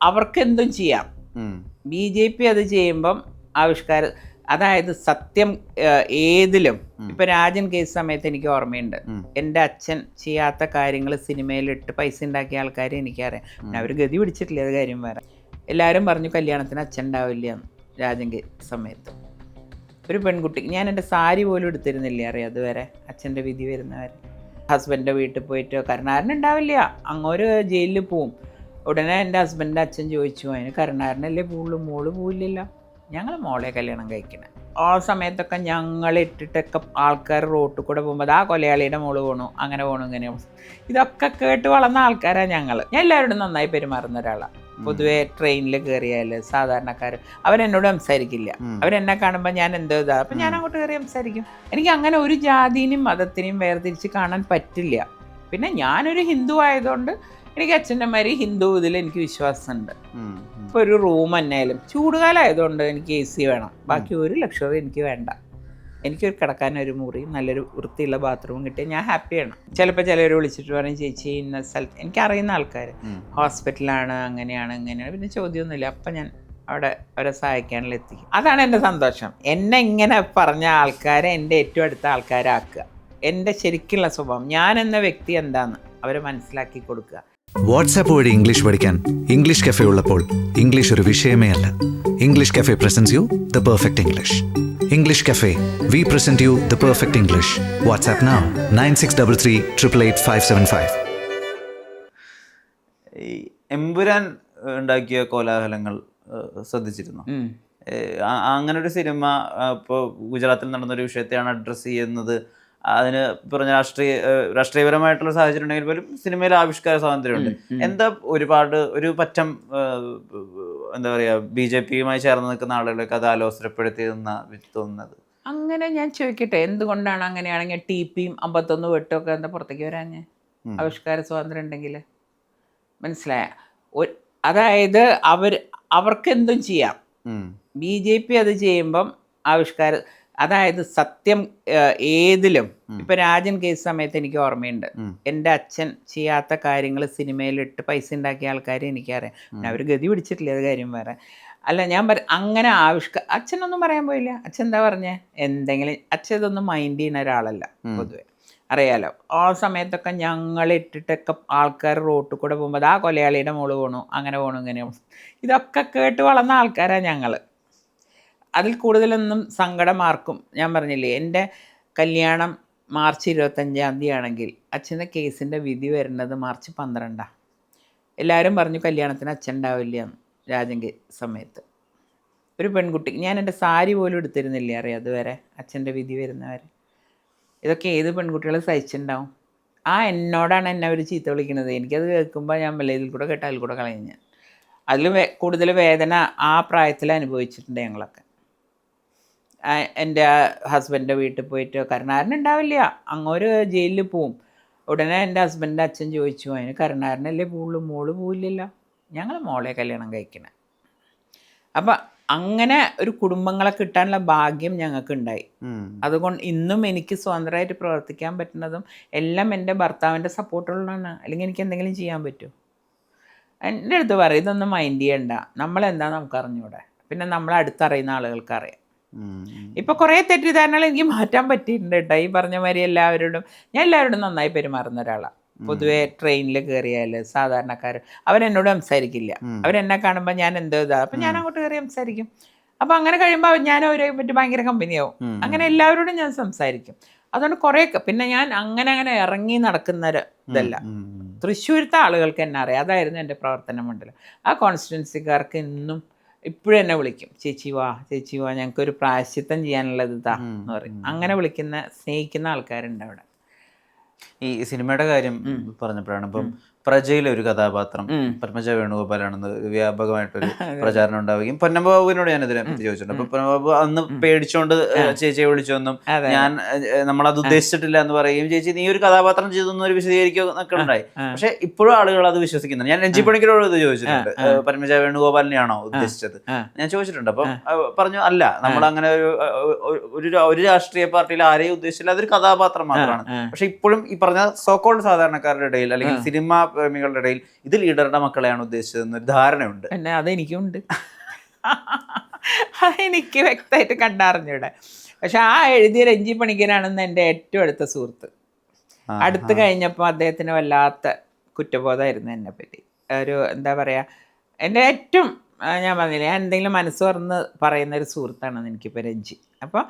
അവർക്ക് എന്തും ചെയ്യാം. ബി ജെ പി അത് ചെയ്യുമ്പം ആവിഷ്കാര അതായത് സത്യം ഏതിലും ഇപ്പൊ രാജൻ കേസ് സമയത്ത് എനിക്ക് ഓർമ്മയുണ്ട്. എന്റെ എന്റെ അച്ഛൻ ചെയ്യാത്ത കാര്യങ്ങൾ സിനിമയിലിട്ട് പൈസ ഉണ്ടാക്കിയ ആൾക്കാരെ എനിക്കറിയാം. പിന്നെ അവർ ഗതി പിടിച്ചിട്ടില്ല അത് കാര്യം വേറെ. എല്ലാവരും പറഞ്ഞു കല്യാണത്തിന് അച്ഛൻ ഉണ്ടാവില്ല രാജൻ കേസ് സമയത്ത്. ഒരു പെൺകുട്ടി ഞാൻ എന്റെ സാരി പോലും എടുത്തിരുന്നില്ല അറിയാം അതുവരെ? അച്ഛന്റെ വിധി വരുന്നവരെ. ഹസ്ബൻഡിന്റെ വീട്ടിൽ പോയിട്ട് കരുണാരൻ ഉണ്ടാവില്ല. അങ്ങോട്ട് ജയിലിൽ പോവും. ഉടനെ എന്റെ ഹസ്ബൻഡിന്റെ അച്ഛൻ ചോദിച്ചു അതിന് കരുണാരനല്ലേ പോവുള്ളൂ? മോൾ പോവില്ലല്ലോ. ഞങ്ങൾ മോളെ കല്യാണം കഴിക്കണേ. ആ സമയത്തൊക്കെ ഞങ്ങൾ ഇട്ടിട്ടൊക്കെ ആൾക്കാർ റോട്ടിൽ കൂടെ പോകുമ്പോൾ ആ കൊലയാളിയുടെ മോൾ പോണു അങ്ങനെ പോണു ഇങ്ങനെ ഇതൊക്കെ കേട്ട് വളർന്ന ആൾക്കാരാണ് ഞങ്ങൾ ഞാൻ എല്ലാവരോടും നന്നായി പെരുമാറുന്ന ഒരാളാണ് പൊതുവെ ട്രെയിനിൽ കയറിയാൽ സാധാരണക്കാർ അവരെന്നോട് സംസാരിക്കില്ല. അവരെന്നെ കാണുമ്പോൾ ഞാൻ എന്തോ ഇതാ. അപ്പം ഞാൻ അങ്ങോട്ട് കയറി സംസാരിക്കും. എനിക്ക് അങ്ങനെ ഒരു ജാതിനെയും മതത്തിനെയും വേർതിരിച്ച് കാണാൻ പറ്റില്ല. പിന്നെ ഞാനൊരു ഹിന്ദു ആയതുകൊണ്ട് എനിക്ക് അച്ഛന്റെമാര് ഹിന്ദു ഇതിൽ എനിക്ക് വിശ്വാസമുണ്ട്. ഇപ്പോൾ ഒരു റൂം എന്നായാലും ചൂടുകാലമായതുകൊണ്ട് എനിക്ക് എ സി വേണം ബാക്കി ഒരു ലക്ഷറി എനിക്ക് വേണ്ട. എനിക്കൊരു കിടക്കാൻ ഒരു മുറി നല്ലൊരു വൃത്തിയുള്ള ബാത്റൂം കിട്ടിയാൽ ഞാൻ ഹാപ്പി ആണ്. ചിലപ്പോൾ ചിലർ വിളിച്ചിട്ട് പറയും ചേച്ചി ഇന്ന സ്ഥലത്ത് എനിക്കറിയുന്ന ആൾക്കാർ. ഹോസ്പിറ്റലാണ് അങ്ങനെയാണ് ഇങ്ങനെയാണ്. പിന്നെ ചോദ്യമൊന്നുമില്ല. അപ്പം ഞാൻ അവിടെ അവരെ സഹായിക്കാനുള്ള എത്തിക്കും അതാണ് എന്റെ സന്തോഷം. എന്നെ ഇങ്ങനെ പറഞ്ഞ ആൾക്കാരെ എന്റെ ഏറ്റവും അടുത്ത ആൾക്കാരാക്കുക. എന്റെ ശരിക്കുള്ള സ്വഭാവം. ഞാൻ എന്ന വ്യക്തി എന്താണെന്ന് അവരെ മനസ്സിലാക്കി കൊടുക്കുക. വാട്സാപ്പ് വഴി ഇംഗ്ലീഷ് പഠിക്കാൻ ഇംഗ്ലീഷ് കഫേ ഉള്ളപ്പോൾ ഇംഗ്ലീഷ് ഒരു വിഷയമേ അല്ല. English cafe presents you the perfect English English cafe we present you the perfect English WhatsApp now nine six double three triple eight five seven five. ഈ എമ്പുരാൻ ഉണ്ടാക്കിയ കോലാഹലങ്ങൾ ശ്രദ്ധിച്ചിരുന്നു. അങ്ങനെ ഒരു സിനിമ ഇപ്പോൾ ഗുജറാത്തിൽ നടന്നൊരു വിഷയത്തെയാണ് അഡ്രസ്സ് ചെയ്യുന്നത്. അതിന് പറഞ്ഞ രാഷ്ട്രീയ രാഷ്ട്രീയപരമായിട്ടുള്ള സാഹചര്യം ഉണ്ടെങ്കിൽ പോലും സിനിമയിൽ ആവിഷ്കാര സ്വാതന്ത്ര്യമുണ്ട്. എന്താ ഒരുപാട് ഒരു പറ്റം എന്താ പറയുക ബി ജെ പിയുമായി ചേർന്ന് നിൽക്കുന്ന ആളുകളെ അത് ആലോചനപ്പെടുത്തി തോന്നുന്നത്? അങ്ങനെ ഞാൻ ചോദിക്കട്ടെ എന്തുകൊണ്ടാണ് അങ്ങനെയാണെങ്കിൽ ടി പിയും അമ്പത്തൊന്ന് വെട്ടും ഒക്കെ എന്താ പുറത്തേക്ക് വരാഞ്ഞ്. ആവിഷ്കാര സ്വാതന്ത്ര്യം ഉണ്ടെങ്കിൽ. മനസ്സിലായ. അതായത് അവർ അവർക്ക് എന്തും ചെയ്യാം. ബി ജെ പി അത് ചെയ്യുമ്പം ആവിഷ്കാര അതായത് സത്യം ഏതിലും ഇപ്പൊ രാജൻ കേസ് സമയത്ത് എനിക്ക് ഓർമ്മയുണ്ട്. എന്റെ എന്റെ അച്ഛൻ ചെയ്യാത്ത കാര്യങ്ങൾ സിനിമയിലിട്ട് പൈസ ഉണ്ടാക്കിയ ആൾക്കാരെ എനിക്കറിയാം. അവർ ഗതി പിടിച്ചിട്ടില്ല അത് കാര്യം വേറെ. അല്ല ഞാൻ പറ അങ്ങനെ ആവിഷ്ക അച്ഛനൊന്നും പറയാൻ പോയില്ല. അച്ഛൻ എന്താ പറഞ്ഞേ? എന്തെങ്കിലും അച്ഛൻ ഇതൊന്നും മൈൻഡ് ചെയ്യുന്ന ഒരാളല്ല പൊതുവെ. അറിയാലോ ആ സമയത്തൊക്കെ ഞങ്ങൾ ഇട്ടിട്ടൊക്കെ ആൾക്കാർ റോട്ടിൽ കൂടെ പോകുമ്പോൾ ആ കൊലയാളിയുടെ മോൾ പോണു അങ്ങനെ പോണു ഇങ്ങനെ പോണു. ഇതൊക്കെ കേട്ട് വളർന്ന ആൾക്കാരാണ് ഞങ്ങൾ അതിൽ കൂടുതലൊന്നും സങ്കടം ആർക്കും. ഞാൻ പറഞ്ഞില്ലേ എന്റെ കല്യാണം മാർച്ച് ഇരുപത്തഞ്ചാം തീയതി ആണെങ്കിൽ അച്ഛന്റെ കേസിന്റെ വിധി വരുന്നത് മാർച്ച് പന്ത്രണ്ടാണ് എല്ലാവരും പറഞ്ഞു കല്യാണത്തിന് അച്ഛൻ ഉണ്ടാവില്ല എന്ന് രാജൻ കേ സമയത്ത്. ഒരു പെൺകുട്ടി ഞാൻ എന്റെ സാരി പോലും എടുത്തിരുന്നില്ല അറിയാം അതുവരെ അച്ഛന്റെ വിധി വരുന്നവരെ. ഇതൊക്കെ ഏത് പെൺകുട്ടികൾ സഹിച്ചിട്ടുണ്ടാവും? ആ എന്നോടാണ് എന്നെ അവർ ചീത്ത വിളിക്കുന്നത്. എനിക്കത് കേൾക്കുമ്പോൾ ഞാൻ ഇതിൽ കൂടെ കേട്ടാൽ കൂടെ കളയും ഞാൻ. അതിൽ കൂടുതൽ വേദന ആ പ്രായത്തിൽ അനുഭവിച്ചിട്ടുണ്ട് ഞങ്ങളൊക്കെ. എന്റെ ഹസ്ബൻഡിന്റെ വീട്ടിൽ പോയിട്ട് കരുണാരൻ ഉണ്ടാവില്ല. അങ്ങോട്ട് ജയിലിൽ പോവും. ഉടനെ എന്റെ ഹസ്ബൻഡിന്റെ അച്ഛൻ ചോദിച്ചു അതിന് കരുണാരനല്ലേ പോവുള്ളൂ? മോൾ പോവില്ലല്ലോ. ഞങ്ങൾ മോളെ കല്യാണം കഴിക്കണേ. അപ്പം അങ്ങനെ ഒരു കുടുംബങ്ങളെ കിട്ടാനുള്ള ഭാഗ്യം ഞങ്ങൾക്ക് ഉണ്ടായി. അതുകൊണ്ട് ഇന്നും എനിക്ക് സ്വതന്ത്രമായിട്ട് പ്രവർത്തിക്കാൻ പറ്റുന്നതും എല്ലാം എന്റെ ഭർത്താവിന്റെ സപ്പോർട്ടുള്ളതാണ്. അല്ലെങ്കിൽ എനിക്ക് എന്തെങ്കിലും ചെയ്യാൻ പറ്റുമോ? എന്റെ അടുത്ത് പറയും ഇതൊന്നും മൈൻഡ് ചെയ്യണ്ട. നമ്മളെന്താ നമുക്ക് അറിഞ്ഞൂടെ പിന്നെ നമ്മളെ അടുത്തറിയുന്ന ആളുകൾക്ക് അറിയാം. ഇപ്പൊ കുറെ തെറ്റിദ്ധാരണകൾ എനിക്ക് മാറ്റാൻ പറ്റിയിട്ടുണ്ട് കേട്ടോ ഈ പറഞ്ഞ മാതിരി എല്ലാവരോടും ഞാൻ എല്ലാവരോടും നന്നായി പെരുമാറുന്ന ഒരാളാണ് പൊതുവെ ട്രെയിനിൽ കയറിയാൽ സാധാരണക്കാർ അവരെന്നോട് സംസാരിക്കില്ല. അവരെന്നെ കാണുമ്പോൾ ഞാൻ എന്തോ ഇതാ. അപ്പം ഞാൻ അങ്ങോട്ട് കയറി സംസാരിക്കും. അപ്പം അങ്ങനെ കഴിയുമ്പോൾ ഞാൻ അവരെ പറ്റി ഭയങ്കര കമ്പനിയാവും. അങ്ങനെ എല്ലാവരോടും ഞാൻ സംസാരിക്കും. അതുകൊണ്ട് കുറേയൊക്കെ പിന്നെ ഞാൻ അങ്ങനെ അങ്ങനെ ഇറങ്ങി നടക്കുന്ന ഇതല്ല. തൃശ്ശൂരത്തെ ആളുകൾക്ക് എന്നെ അറിയാം. അതായിരുന്നു എന്റെ പ്രവർത്തന മണ്ഡലം. ആ കോൺസ്റ്റിറ്റ്യൻസിക്കാർക്ക് എന്നും ഇപ്പോഴും എന്നെ വിളിക്കും. ചേച്ചി വാ ചേച്ചി വാ ഞങ്ങൾക്കൊരു പ്രായശ്ചിത്തം ചെയ്യാനുള്ളത് ഇതാ എന്ന് പറയും. അങ്ങനെ വിളിക്കുന്ന സ്നേഹിക്കുന്ന ആൾക്കാരുണ്ട് അവിടെ. ഈ സിനിമയുടെ കാര്യം പറഞ്ഞപ്പോഴാണ് ഇപ്പം പ്രജയിലെ ഒരു കഥാപാത്രം. പത്മജ വേണുഗോപാലാണെന്ന് വ്യാപകമായിട്ടൊരു പ്രചാരണം ഉണ്ടാവുകയും പൊന്നമ്പാബുവിനോട് ഞാൻ ഇതിനെ ചോദിച്ചിട്ടുണ്ട്. അപ്പൊ പൊന്നമ്പാബു അന്ന് പേടിച്ചോണ്ട് ചേച്ചിയെ വിളിച്ചൊന്നും ഞാൻ നമ്മളത് ഉദ്ദേശിച്ചിട്ടില്ല എന്ന് പറയുകയും ചേച്ചി നീ ഒരു കഥാപാത്രം ചെയ്തൊന്നും ഒരു വിശദീകരിക്കുക ഉണ്ടായി. പക്ഷെ ഇപ്പോഴും ആളുകൾ അത് വിശ്വസിക്കുന്നുണ്ട്. ഞാൻ രഞ്ജി പണിക്കരോട് ഇത് ചോദിച്ചിട്ടുണ്ട്. പരമജ വേണുഗോപാലിനെയാണോ ഉദ്ദേശിച്ചത്? ഞാൻ ചോദിച്ചിട്ടുണ്ട്. അപ്പം പറഞ്ഞു അല്ല നമ്മൾ അങ്ങനെ ഒരു ഒരു- രാഷ്ട്രീയ പാർട്ടിയിൽ ആരെയും ഉദ്ദേശിച്ചില്ല. അതൊരു കഥാപാത്രം മാത്രമാണ്. പക്ഷെ ഇപ്പോഴും ഈ പറഞ്ഞ സോക്കോൾഡ് സാധാരണക്കാരുടെ ഇടയിൽ അല്ലെങ്കിൽ സിനിമ പ്രേമികളുടെ ഇടയിൽ ഇത് ലീഡറുടെ മക്കളെയാണ് ഉദ്ദേശിച്ചതെന്ന് ഒരു ധാരണയുണ്ട്. പിന്നെ അതെനിക്കുണ്ട്. അതെനിക്ക് വ്യക്തമായിട്ട് കണ്ടറിഞ്ഞൂടെ. പക്ഷെ ആ എഴുതിയ രഞ്ജി പണിക്കരാണെന്ന് എന്റെ ഏറ്റവും അടുത്ത സുഹൃത്ത്. അടുത്ത് കഴിഞ്ഞപ്പോൾ അദ്ദേഹത്തിന് വല്ലാത്ത കുറ്റബോധമായിരുന്നു എന്നെ പറ്റി. ഒരു എന്താ പറയുക എന്റെ ഏറ്റവും ഞാൻ പറഞ്ഞില്ല ഞാൻ എന്തെങ്കിലും മനസ്സ് തുറന്ന് പറയുന്ന ഒരു സുഹൃത്താണ് എനിക്കിപ്പോൾ രഞ്ജി. അപ്പോൾ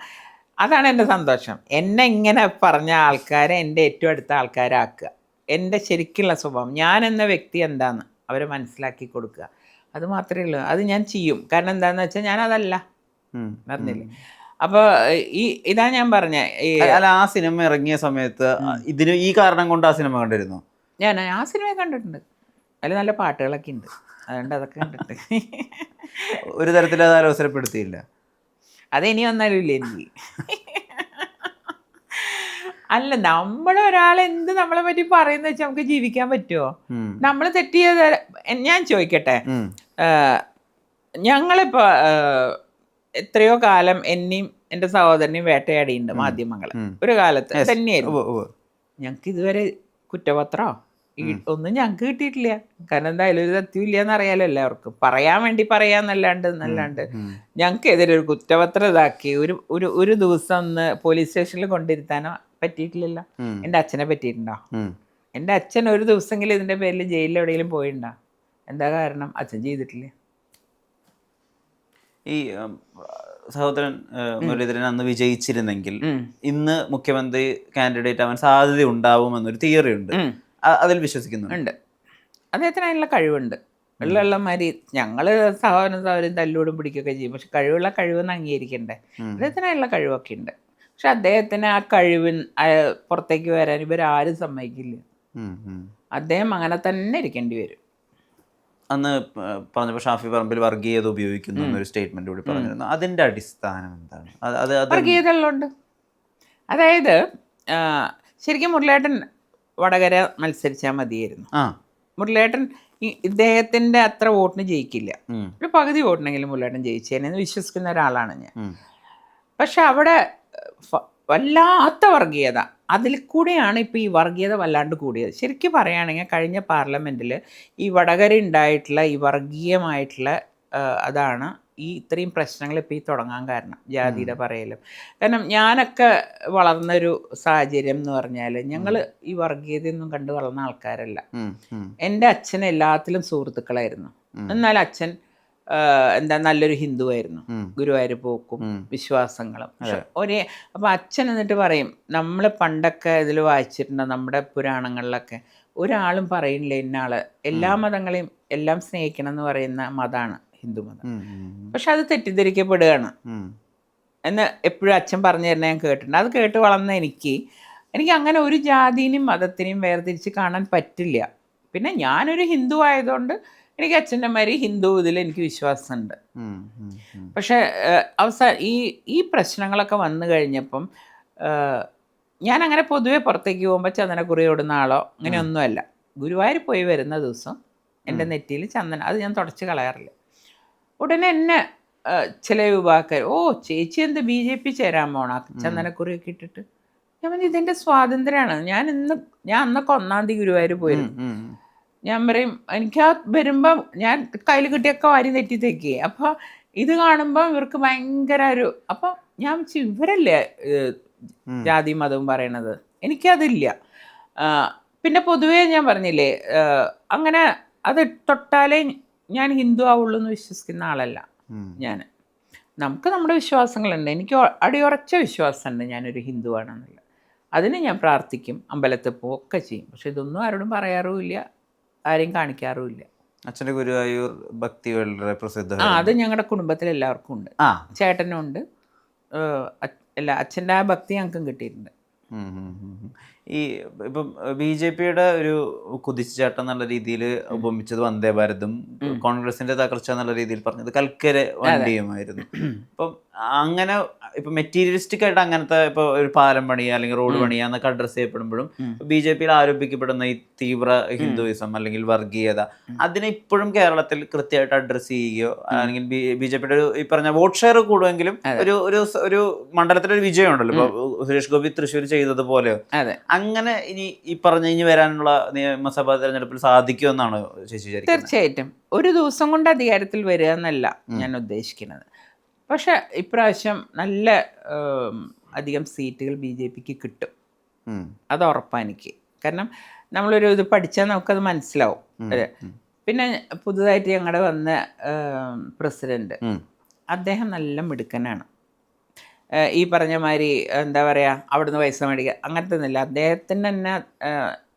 അതാണ് എന്റെ സന്തോഷം. എന്നെ ഇങ്ങനെ പറഞ്ഞ ആൾക്കാരെ എന്റെ ഏറ്റവും അടുത്ത ആൾക്കാരാക്കുക. എന്റെ ശരിക്കുള്ള സ്വഭാവം. ഞാൻ എന്ന വ്യക്തി എന്താന്ന് അവരെ മനസ്സിലാക്കി കൊടുക്കുക. അത് മാത്രമേ ഉള്ളൂ. അത് ഞാൻ ചെയ്യും. കാരണം എന്താണെന്ന് വെച്ചാൽ ഞാൻ അതല്ല പറഞ്ഞില്ലേ അപ്പോൾ ഈ ഇതാ ഞാൻ പറഞ്ഞ. അല്ല ആ സിനിമ ഇറങ്ങിയ സമയത്ത് ഇതിന് ഈ കാരണം കൊണ്ട് ആ സിനിമ കണ്ടിരുന്നു? ഞാൻ ആ സിനിമ കണ്ടിട്ടുണ്ട്. അതിൽ നല്ല പാട്ടുകളൊക്കെ ഉണ്ട്. അതുകൊണ്ട് അതൊക്കെ കണ്ടിട്ട്. ഒരു തരത്തിലും അത് അലോസരപ്പെടുത്തിയില്ല അത് ഇനി വന്നാലും ഇല്ല എനിക്ക്. അല്ല നമ്മൾ ഒരാൾ എന്ത് നമ്മളെ പറ്റി പറയുന്ന വെച്ചാൽ നമുക്ക് ജീവിക്കാൻ പറ്റുമോ നമ്മൾ തെറ്റിയത് ഞാൻ ചോദിക്കട്ടെ? ഞങ്ങളിപ്പോ എത്രയോ കാലം എന്നെയും എന്റെ സഹോദരനെയും വേട്ടയാടിയുണ്ട് മാധ്യമങ്ങൾ ഒരു കാലത്ത് തന്നെയായിരുന്നു. ഞങ്ങൾക്ക് ഇതുവരെ കുറ്റപത്രോ? ഒന്നും ഞങ്ങൾക്ക് കിട്ടിയിട്ടില്ല. കാരണം എന്തായാലും ഒരു സത്യമില്ല എന്നറിയാലോ എല്ലാവർക്കും. പറയാൻ വേണ്ടി പറയാന്നല്ലാണ്ട് എന്നല്ലാണ്ട് ഞങ്ങൾക്കെതിരെ ഞങ്ങൾക്ക് എതിരെ ഒരു കുറ്റപത്രം ഇതാക്കി. ഒരു ഒരു ഒരു ദിവസം ഒന്ന് പോലീസ് സ്റ്റേഷനിൽ കൊണ്ടിരുത്താനോ പറ്റിയിട്ടില്ലല്ലോ. എന്റെ അച്ഛനെ പറ്റിയിട്ടുണ്ടോ. എന്റെ അച്ഛൻ ഒരു ദിവസമെങ്കിലും ഇതിന്റെ പേരിൽ ജയിലിൽ എവിടെയെങ്കിലും പോയിട്ടുണ്ടോ? എന്താ കാരണം? അച്ഛൻ ചെയ്തിട്ടില്ല. ഈ സഹോദരൻ മുരളീധരൻ അന്ന് വിജയിച്ചിരുന്നെങ്കിൽ ഇന്ന് മുഖ്യമന്ത്രി കാൻഡിഡേറ്റ് ആവാൻ സാധ്യത ഉണ്ടാവും എന്നൊരു തിയറി ഉണ്ട് അതിൽ വിശ്വസിക്കുന്നു ഉണ്ട്. അദ്ദേഹത്തിന് അതിനുള്ള കഴിവുണ്ട് വെള്ളമാരി ഞങ്ങൾ സഹോദരൻ സഹോദരൻ തല്ലൂടും പിടിക്കുകയൊക്കെ ചെയ്യും. പക്ഷെ കഴിവുള്ള കഴിവെന്ന് അംഗീകരിക്കണ്ടേ. അദ്ദേഹത്തിന് അതിനുള്ള കഴിവൊക്കെ ഉണ്ട്. പക്ഷെ അദ്ദേഹത്തിന് ആ കഴിവിൻ പുറത്തേക്ക് വരാൻ ഇവരാരും സമ്മതിക്കില്ല. അദ്ദേഹം അങ്ങനെ തന്നെ ഇരിക്കേണ്ടി വരും. അന്ന് പറഞ്ഞപ്പോൾ ഷാഫി പറമ്പിൽ വർഗീയത ഉപയോഗിക്കുന്നു എന്നൊരു സ്റ്റേറ്റ്മെന്റ് കൂടി പറഞ്ഞിരുന്നു. അതിന്റെ അടിസ്ഥാനം എന്താണ്? അത് അത് വർഗീയതകളുണ്ട് അതായത് ശരിക്കും മുരളേട്ടൻ വടകര മത്സരിച്ചാൽ മതിയായിരുന്നു. മുരളേട്ടൻ ഇദ്ദേഹത്തിന്റെ അത്ര വോട്ടിന് ജയിക്കില്ല. ഒരു പകുതി വോട്ടിനെങ്കിലും മുരളേട്ടൻ ജയിച്ചേനെന്ന് വിശ്വസിക്കുന്ന ഒരാളാണ് ഞാൻ. പക്ഷെ അവിടെ വല്ലാത്ത വർഗീയത. അതിൽ കൂടെയാണ് ഇപ്പോൾ ഈ വർഗീയത വല്ലാണ്ട് കൂടിയത്. ശരിക്കും പറയുകയാണെങ്കിൽ കഴിഞ്ഞ പാർലമെന്റിൽ ഈ വടകര ഉണ്ടായിട്ടുള്ള ഈ വർഗീയമായിട്ടുള്ള അതാണ് ഈ ഇത്രയും പ്രശ്നങ്ങൾ ഇപ്പോൾ ഈ തുടങ്ങാൻ കാരണം ജാതിയുടെ പറയലും. കാരണം ഞാനൊക്കെ വളർന്നൊരു സാഹചര്യം എന്ന് പറഞ്ഞാൽ ഞങ്ങൾ ഈ വർഗീയതയൊന്നും കണ്ടു വളർന്ന ആൾക്കാരല്ല. എന്റെ അച്ഛൻ എല്ലാത്തിലും സുഹൃത്തുക്കളായിരുന്നു. എന്നാൽ അച്ഛൻ എന്താ നല്ലൊരു ഹിന്ദുവായിരുന്നു. ആയിരുന്നു ഗുരുവായൂർ പോക്കും വിശ്വാസങ്ങളും. ഒരേ അപ്പം അച്ഛൻ എന്നിട്ട് പറയും നമ്മൾ പണ്ടൊക്കെ ഇതിൽ വായിച്ചിട്ടുണ്ട് നമ്മുടെ പുരാണങ്ങളിലൊക്കെ ഒരാളും പറയുന്നില്ല ഇന്നാൾ. എല്ലാ മതങ്ങളെയും എല്ലാം സ്നേഹിക്കണം എന്ന് പറയുന്ന മതമാണ് ഹിന്ദു മതം. പക്ഷെ അത് തെറ്റിദ്ധരിക്കപ്പെടുകയാണ്. എന്ന് എപ്പോഴും അച്ഛൻ പറഞ്ഞു തരുന്ന ഞാൻ കേട്ടിട്ടുണ്ട്. അത് കേട്ട് വളർന്ന എനിക്ക് എനിക്ക് അങ്ങനെ ഒരു ജാതിനെയും മതത്തിനെയും വേർതിരിച്ച് കാണാൻ പറ്റില്ല. പിന്നെ ഞാനൊരു ഹിന്ദു ആയതുകൊണ്ട് എനിക്ക് അച്ഛന്റെമാര് ഹിന്ദു ഇതിൽ എനിക്ക് വിശ്വാസമുണ്ട്. പക്ഷേ അവസാന ഈ ഈ പ്രശ്നങ്ങളൊക്കെ വന്നു കഴിഞ്ഞപ്പം ഞാൻ അങ്ങനെ പൊതുവെ പുറത്തേക്ക് പോകുമ്പോൾ ചന്ദനക്കുറി ഓടുന്ന ആളോ അങ്ങനെയൊന്നുമല്ല ഗുരുവായൂർ പോയി വരുന്ന ദിവസം എന്റെ നെറ്റിയിൽ ചന്ദന അത് ഞാൻ തുടച്ച് കളയാറില്ല. ഉടനെ എന്നെ ചില വിഭാഗക്കാർ ഓ ചേച്ചി എന്ത് ബി ജെ പി ചേരാൻ പോണ? ചന്ദനക്കുറിയൊക്കെ ഇട്ടിട്ട്? ഞാൻ പറഞ്ഞു ഇതിന്റെ സ്വാതന്ത്ര്യമാണ്. ഞാൻ ഇന്ന് ഞാൻ അന്നൊക്കെ ഒന്നാം തീയതി ഗുരുവായൂർ പോയിരുന്നു. ഞാൻ പറയും എനിക്ക് ആ വരുമ്പം ഞാൻ കയ്യിൽ കിട്ടിയൊക്കെ വാരി തെറ്റിത്തേക്ക് അപ്പോൾ ഇത് കാണുമ്പോൾ ഇവർക്ക് ഭയങ്കര ഒരു അപ്പോൾ ഞാൻ വെച്ച് ഇവരല്ലേ ജാതി മതവും പറയണത്? എനിക്കതില്ല. പിന്നെ പൊതുവേ ഞാൻ പറഞ്ഞില്ലേ അങ്ങനെ അത് തൊട്ടാലേ ഞാൻ ഹിന്ദു ആവുള്ളൂ എന്ന് വിശ്വസിക്കുന്ന ആളല്ല ഞാൻ നമുക്ക് നമ്മുടെ വിശ്വാസങ്ങളുണ്ട്. എനിക്ക് അടിയുറച്ച വിശ്വാസമുണ്ട് ഞാനൊരു ഹിന്ദുവാണെന്നുള്ളത് അതിന് ഞാൻ പ്രാർത്ഥിക്കും അമ്പലത്തിൽ പോവുകയൊക്കെ ഒക്കെ ചെയ്യും. പക്ഷെ ഇതൊന്നും ആരോടും പറയാറുമില്ല. ആരെയും കാണിക്കാറുമില്ല. അച്ഛന്റെ ഗുരുവായൂർ ഭക്തി വളരെ പ്രസിദ്ധ. ആ അത് ഞങ്ങളുടെ കുടുംബത്തിൽ എല്ലാവർക്കും ഉണ്ട്. ആ. ചേട്ടനും ഉണ്ട്. ഏഹ് അല്ല അച്ഛന്റെ ആ ഭക്തി ഞങ്ങൾക്കും കിട്ടിയിട്ടുണ്ട്. ഈ ഇപ്പം ബി ജെ പിയുടെ ഒരു കുതിച്ചുചാട്ടം എന്നുള്ള രീതിയിൽ ഉപമിച്ചത് വന്ദേ ഭാരതും കോൺഗ്രസിന്റെ തകർച്ച എന്നുള്ള രീതിയിൽ പറഞ്ഞത് കൽക്കര വണ്ടിയുമായിരുന്നു. അപ്പം അങ്ങനെ ഇപ്പൊ മെറ്റീരിയലിസ്റ്റിക് ആയിട്ട് അങ്ങനത്തെ ഇപ്പൊ ഒരു പാലം പണിയ അല്ലെങ്കിൽ റോഡ് പണിയ എന്നൊക്കെ അഡ്രസ് ചെയ്യപ്പെടുമ്പോഴും ബി ജെ പിയിൽ ആരോപിക്കപ്പെടുന്ന ഈ തീവ്ര ഹിന്ദുയിസം അല്ലെങ്കിൽ വർഗീയത അതിനെ ഇപ്പോഴും കേരളത്തിൽ കൃത്യമായിട്ട് അഡ്രസ് ചെയ്യുകയോ അല്ലെങ്കിൽ ബി ജെ പിയുടെ ഒരു ഈ പറഞ്ഞ വോട്ട് ഷെയർ കൂടുമെങ്കിലും ഒരു ഒരു ഒരു മണ്ഡലത്തിലെ ഒരു വിജയം ഉണ്ടല്ലോ. ഇപ്പൊ സുരേഷ് ഗോപി തൃശ്ശൂർ ചെയ്തതുപോലെ അങ്ങനെ ഇനി ഈ പറഞ്ഞ ഇനി വരാനുള്ള നിയമസഭാ തെരഞ്ഞെടുപ്പിൽ സാധിക്കുമെന്നാണ് ശശി തീർച്ചയായിട്ടും. ഒരു ദിവസം കൊണ്ട് അധികാരത്തിൽ വരിക എന്നല്ല ഞാൻ ഉദ്ദേശിക്കുന്നത്. പക്ഷെ ഇപ്രാവശ്യം നല്ല അധികം സീറ്റുകൾ ബി ജെ പിക്ക് കിട്ടും. അത് ഉറപ്പാണ് എനിക്ക്. കാരണം നമ്മളൊരു ഇത് പഠിച്ചാൽ നമുക്കത് മനസ്സിലാവും. പിന്നെ പുതുതായിട്ട് ഞങ്ങളുടെ വന്ന പ്രസിഡന്റ് അദ്ദേഹം നല്ല മിടുക്കനാണ്. ഈ പറഞ്ഞ മാതിരി എന്താ പറയുക അവിടുന്ന് പൈസ മേടിക്കുക അങ്ങനത്തെ ഒന്നുമില്ല അദ്ദേഹത്തിന് തന്നെ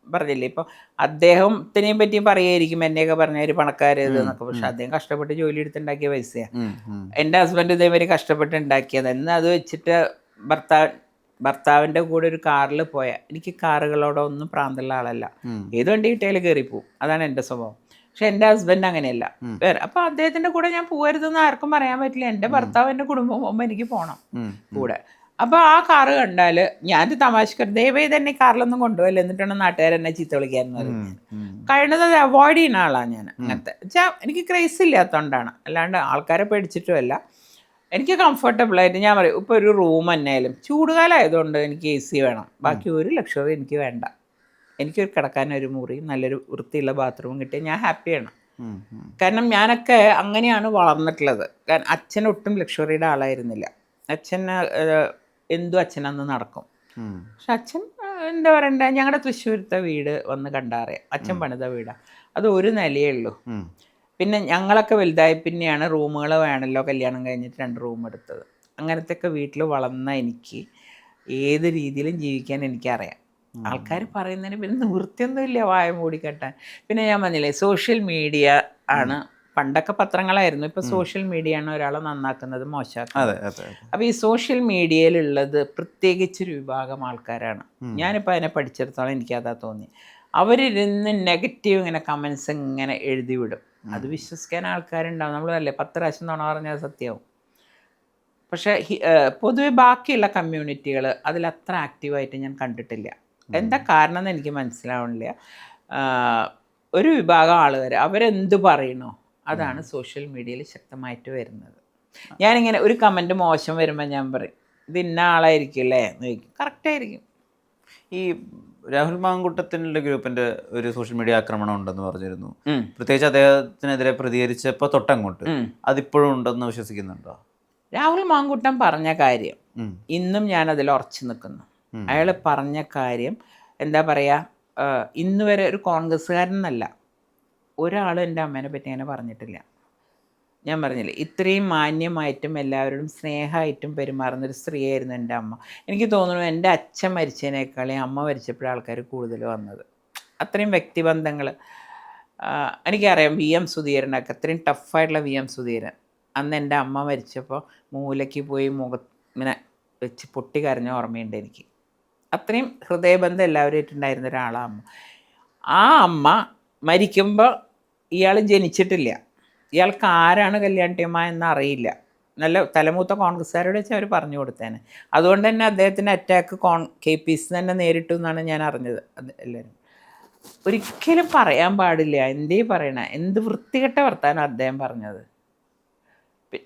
പറഞ്ഞില്ലേ? ഇപ്പൊ അദ്ദേഹത്തിനെയും പറ്റി പറയായിരിക്കും എന്നെയൊക്കെ പറഞ്ഞ ഒരു പണക്കാര് ഇത് എന്നൊക്കെ പക്ഷെ അദ്ദേഹം കഷ്ടപ്പെട്ട് ജോലി എടുത്തുണ്ടാക്കിയ പൈസയാണ്. എന്റെ ഹസ്ബൻഡ് ഇതേമാതിരി കഷ്ടപ്പെട്ട് ഉണ്ടാക്കിയത്. എന്ന് അത് വെച്ചിട്ട് ഭർത്താവ് ഭർത്താവിന്റെ കൂടെ ഒരു കാറിൽ പോയ. എനിക്ക് കാറുകളോടൊന്നും പ്രാന്തമുള്ള ആളല്ല. ഏത് വണ്ടി കിട്ടിയാലും പോകും അതാണ് എന്റെ സ്വഭാവം. പക്ഷെ എന്റെ ഹസ്ബൻഡ് അങ്ങനെയല്ല. വേറെ അപ്പൊ അദ്ദേഹത്തിന്റെ കൂടെ ഞാൻ പോകരുതെന്ന് ആർക്കും പറയാൻ പറ്റില്ല. എന്റെ ഭർത്താവ് എന്റെ കുടുംബം പോകുമ്പോൾ എനിക്ക് പോകണം കൂടെ. അപ്പോൾ ആ കാറ് കണ്ടാൽ ഞാൻ തമാശക്കർ ദയവായി തന്നെ കാറിലൊന്നും കൊണ്ടുപോയില്ല. എന്നിട്ടാണ് നാട്ടുകാർ എന്നെ ചീത്ത വിളിക്കാന്ന് പറയുന്നത്. കഴിയുന്നത് അത് അവോയ്ഡ് ചെയ്യുന്ന ആളാണ് ഞാൻ അങ്ങനത്തെ. വെച്ചാൽ എനിക്ക് ക്രൈസ് ഇല്ലാത്തതുകൊണ്ടാണ് അല്ലാണ്ട് ആൾക്കാരെ പേടിച്ചിട്ടുമല്ല എനിക്ക് കംഫർട്ടബിൾ ആയിട്ട് ഞാൻ പറയും ഇപ്പോൾ ഒരു റൂം എന്നായാലും ചൂടുകാലം ആയതുകൊണ്ട് എനിക്ക് എ സി വേണം. ബാക്കി ഒരു ലക്ഷറി എനിക്ക് വേണ്ട. എനിക്കൊരു കിടക്കാൻ ഒരു മുറിയും നല്ലൊരു വൃത്തിയുള്ള ബാത്റൂം കിട്ടിയാൽ ഞാൻ ഹാപ്പിയാണ്. കാരണം ഞാനൊക്കെ അങ്ങനെയാണ് വളർന്നിട്ടുള്ളത്. കാരണം അച്ഛൻ ഒട്ടും ലക്ഷറിയുടെ ആളായിരുന്നില്ല. അച്ഛൻ ഏഹ്, അച്ഛൻ അന്ന് നടക്കും പക്ഷെ അച്ഛൻ എന്താ പറയണ്ട ഞങ്ങളുടെ തൃശ്ശൂരത്തെ വീട് വന്ന് കണ്ടറിയാം. അച്ഛൻ പണിത വീടാണ് അത് ഒരു നിലയേ ഉള്ളൂ. പിന്നെ ഞങ്ങളൊക്കെ വലുതായി പിന്നെയാണ് റൂമുകൾ വേണമല്ലോ കല്യാണം കഴിഞ്ഞിട്ട് രണ്ട് റൂം എടുത്തത്. അങ്ങനത്തെ ഒക്കെ വീട്ടിൽ വളർന്ന എനിക്ക് ഏത് രീതിയിലും ജീവിക്കാൻ എനിക്കറിയാം. ആൾക്കാർ പറയുന്നതിന് പിന്നെ നിവൃത്തിയൊന്നുമില്ല വായ മൂടിക്കെട്ടാൻ. പിന്നെ ഞാൻ പറഞ്ഞില്ലേ സോഷ്യൽ മീഡിയ ആണ് പണ്ടൊക്കെ പത്രങ്ങളായിരുന്നു. ഇപ്പൊ സോഷ്യൽ മീഡിയ ആണ് ഒരാളെ നന്നാക്കുന്നത് മോശമാക്കുന്നത് അപ്പൊ ഈ സോഷ്യൽ മീഡിയയിലുള്ളത് പ്രത്യേകിച്ച് ഒരു വിഭാഗം ആൾക്കാരാണ്. ഞാനിപ്പോൾ അതിനെ പഠിച്ചിടത്തോളം അതാ തോന്നി. അവരിരുന്ന് നെഗറ്റീവ് ഇങ്ങനെ കമൻസ് ഇങ്ങനെ എഴുതി വിടും. അത് വിശ്വസിക്കാൻ ആൾക്കാരുണ്ടാവും. നമ്മളല്ലേ പത്ത് പ്രാവശ്യം നുണ പറഞ്ഞാൽ സത്യമാവും പക്ഷേ പൊതുവെ ബാക്കിയുള്ള കമ്മ്യൂണിറ്റികൾ അതിൽ അത്ര ആക്റ്റീവായിട്ട് ഞാൻ കണ്ടിട്ടില്ല. എന്താ കാരണം എന്ന് എനിക്ക് മനസ്സിലാവണില്ല. ഒരു വിഭാഗം ആളുകൾ അവരെന്ത് പറയണോ അതാണ് സോഷ്യൽ മീഡിയയിൽ ശക്തമായിട്ട് വരുന്നത്. ഞാനിങ്ങനെ ഒരു കമന്റ് മോശം വരുമ്പോൾ ഞാൻ പറയും ഇത് ഇന്ന ആളായിരിക്കും അല്ലേ? എന്ന് ചോദിക്കും. കറക്റ്റായിരിക്കും ഈ രാഹുൽ മാങ്കുട്ടത്തിന്റെ ഗ്രൂപ്പിന്റെ ഒരു സോഷ്യൽ മീഡിയ ആക്രമണം ഉണ്ടെന്ന് പറഞ്ഞിരുന്നു. പ്രത്യേകിച്ച് അദ്ദേഹത്തിനെതിരെ പ്രതികരിച്ചപ്പോൾ തൊട്ടങ്ങോട്ട്. അതിപ്പോഴും ഉണ്ടെന്ന് വിശ്വസിക്കുന്നുണ്ടോ? രാഹുൽ മാങ്കുട്ടം പറഞ്ഞ കാര്യം ഇന്നും ഞാൻ അതിൽ ഉറച്ചു നിൽക്കുന്നു. അയാൾ പറഞ്ഞ കാര്യം എന്താ പറയുക ഇന്നുവരെ ഒരു കോൺഗ്രസ്സുകാരനല്ല ഒരാളും എന്റെ അമ്മേനെ പറ്റി അങ്ങനെ പറഞ്ഞിട്ടില്ല. ഞാൻ പറഞ്ഞില്ലേ ഇത്രയും മാന്യമായിട്ടും എല്ലാവരോടും സ്നേഹമായിട്ടും പെരുമാറുന്നൊരു സ്ത്രീയായിരുന്നു എന്റെ അമ്മ. എനിക്ക് തോന്നുന്നു എന്റെ അച്ഛൻ മരിച്ചതിനേക്കാളും അമ്മ മരിച്ചപ്പോഴാണ് ആൾക്കാർ കൂടുതൽ വന്നത്. അത്രയും വ്യക്തിബന്ധങ്ങൾ. എനിക്കറിയാം വി എം സുധീരനൊക്കെ അത്രയും ടഫായിട്ടുള്ള വി എം സുധീരൻ. അന്ന് എന്റെ അമ്മ മരിച്ചപ്പോൾ മൂലയ്ക്ക് പോയി മുഖ ഇങ്ങനെ വെച്ച് പൊട്ടി കരഞ്ഞ ഓർമ്മയുണ്ട് എനിക്ക്. അത്രയും ഹൃദയബന്ധം എല്ലാവരുമായിട്ടുണ്ടായിരുന്ന ഒരാളാണ് അമ്മ. ആ അമ്മ മരിക്കുമ്പോൾ ഇയാൾ ജനിച്ചിട്ടില്ല. ഇയാൾക്ക് ആരാണ് കല്യാണിയമ്മ എന്ന് അറിയില്ല. നല്ല തലമൂത്ത കോൺഗ്രസ്സുകാരോട് വെച്ച് അവർ പറഞ്ഞു കൊടുത്തേനെ. അതുകൊണ്ട് തന്നെ അദ്ദേഹത്തിന്റെ അറ്റാക്ക് കോൺ കെ പി സി തന്നെ നേരിട്ടു എന്നാണ് ഞാൻ അറിഞ്ഞത്. അത് എല്ലാവരും ഒരിക്കലും പറയാൻ പാടില്ല. എന്തേ പറയണ? എന്ത് വൃത്തികെട്ട വർത്താനം അദ്ദേഹം പറഞ്ഞത്?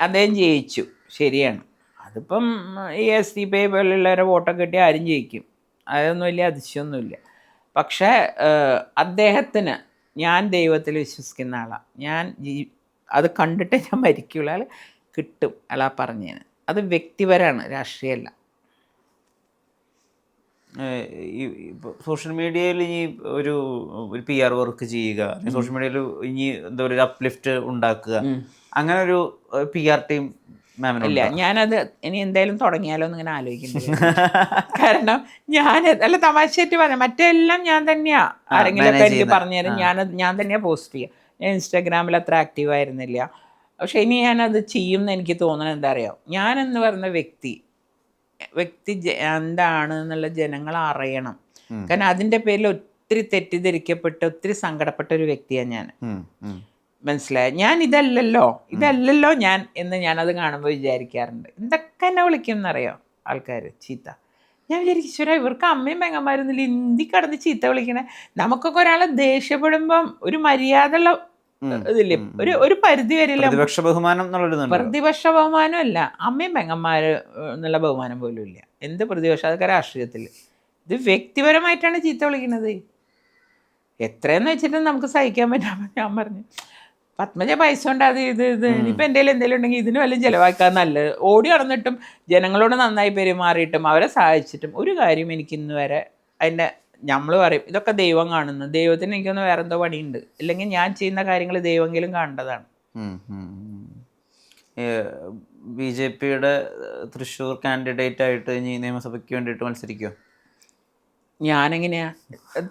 അദ്ദേഹം ജയിച്ചു. ശരിയാണ്. അതിപ്പം ഈ എസ് ഡി പി ഐ പോലുള്ളവരെ വോട്ടൊക്കെ കിട്ടി ആരും ജയിക്കും. അതൊന്നും വലിയ അതിശയമൊന്നുമില്ല പക്ഷേ അദ്ദേഹത്തിന് ഞാൻ ദൈവത്തിൽ വിശ്വസിക്കുന്ന ആളാണ് ഞാൻ ജീ- അത് കണ്ടിട്ട് ഞാൻ മരിക്കുള്ള. ആൾ കിട്ടും അയാളാ പറഞ്ഞതിന് അത് വ്യക്തിപരമാണ് രാഷ്ട്രീയമല്ല ഈ സോഷ്യൽ മീഡിയയിൽ ഇനി ഒരു ഒരു പി ആർ വർക്ക് ചെയ്യുക സോഷ്യൽ മീഡിയയിൽ ഇനി എന്താ പറയുക അപ്ലിഫ്റ്റ് ഉണ്ടാക്കുക അങ്ങനെ ഒരു പി ആർ ടീം ഇല്ല ഞാനത് ഇനി എന്തായാലും തുടങ്ങിയാലോ എന്ന് ഇങ്ങനെ ആലോചിക്കുന്നു കാരണം ഞാൻ അല്ല തമാശയായിട്ട് പറയാം. മറ്റെല്ലാം ഞാൻ തന്നെയാ ആരെങ്കിലും എനിക്ക് പറഞ്ഞുതരും പറഞ്ഞു തരും. ഞാനത് ഞാൻ തന്നെയാ പോസ്റ്റ് ചെയ്യുക ഞാൻ ഇൻസ്റ്റാഗ്രാമിൽ അത്ര ആക്റ്റീവ് ആയിരുന്നില്ല. പക്ഷെ ഇനി ഞാനത് ചെയ്യും എന്ന് എനിക്ക് തോന്നുന്നത് എന്താ അറിയാം ഞാൻ എന്ന് പറയുന്ന വ്യക്തി വ്യക്തി എന്താണ് എന്നുള്ള ജനങ്ങൾ അറിയണം. കാരണം അതിന്റെ പേരിൽ ഒത്തിരി തെറ്റിദ്ധരിക്കപ്പെട്ട ഒത്തിരി സങ്കടപ്പെട്ട ഒരു വ്യക്തിയാണ് ഞാൻ. മനസ്സിലായി ഞാൻ ഇതല്ലല്ലോ ഇതല്ലല്ലോ ഞാൻ എന്ന് ഞാനത് കാണുമ്പോൾ വിചാരിക്കാറുണ്ട്. എന്തൊക്കെ എന്നെ വിളിക്കും എന്നറിയോ ആൾക്കാർ ചീത്ത. ഞാൻ വിചാരിക്കും ഈശ്വര ഇവർക്ക് അമ്മയും പെങ്ങന്മാരൊന്നുമില്ല ഇന്ത്യ കടന്ന് ചീത്ത വിളിക്കണേ. നമുക്കൊക്കെ ഒരാളെ ദേഷ്യപ്പെടുമ്പം ഒരു മര്യാദയുള്ള ഇതില്ലേ? ഒരു ഒരു പരിധി വരില്ല പ്രതിപക്ഷ ബഹുമാനം. പ്രതിപക്ഷ ബഹുമാനം അല്ല അമ്മയും പെങ്ങന്മാര് എന്നുള്ള ബഹുമാനം പോലും ഇല്ല. എന്ത് പ്രതിപക്ഷം അതൊക്കെ രാഷ്ട്രീയത്തിൽ. ഇത് വ്യക്തിപരമായിട്ടാണ് ചീത്ത വിളിക്കുന്നത് എത്രയെന്ന് വെച്ചിട്ട് നമുക്ക് സഹിക്കാൻ പറ്റാമെന്ന് ഞാൻ പറഞ്ഞു. പത്മജ പൈസ ഉണ്ടാകും അത് ഇത് ഇത്. ഇനിയിപ്പോൾ എന്തെങ്കിലും എന്തെങ്കിലും ഉണ്ടെങ്കിൽ ഇതിന് വല്ലതും ചിലവാക്കാൻ നല്ലത്. ഓടി നടന്നിട്ടും ജനങ്ങളോട് നന്നായി പെരുമാറിയിട്ടും അവരെ സഹായിച്ചിട്ടും ഒരു കാര്യം എനിക്ക് ഇന്ന് വരെ അതിന്റെ നമ്മൾ പറയും ഇതൊക്കെ ദൈവം കാണുന്നു. ദൈവത്തിന് എനിക്കൊന്ന് വേറെ എന്തോ പണിയുണ്ട്. ഇല്ലെങ്കിൽ ഞാൻ ചെയ്യുന്ന കാര്യങ്ങൾ ദൈവമെങ്കിലും കാണേണ്ടതാണ്. ബി ജെ പിയുടെ തൃശ്ശൂർ കാൻഡിഡേറ്റ് ആയിട്ട് ഇനി നിയമസഭയ്ക്ക് വേണ്ടിയിട്ട് മത്സരിക്കുമോ ഞാനെങ്ങനെയാ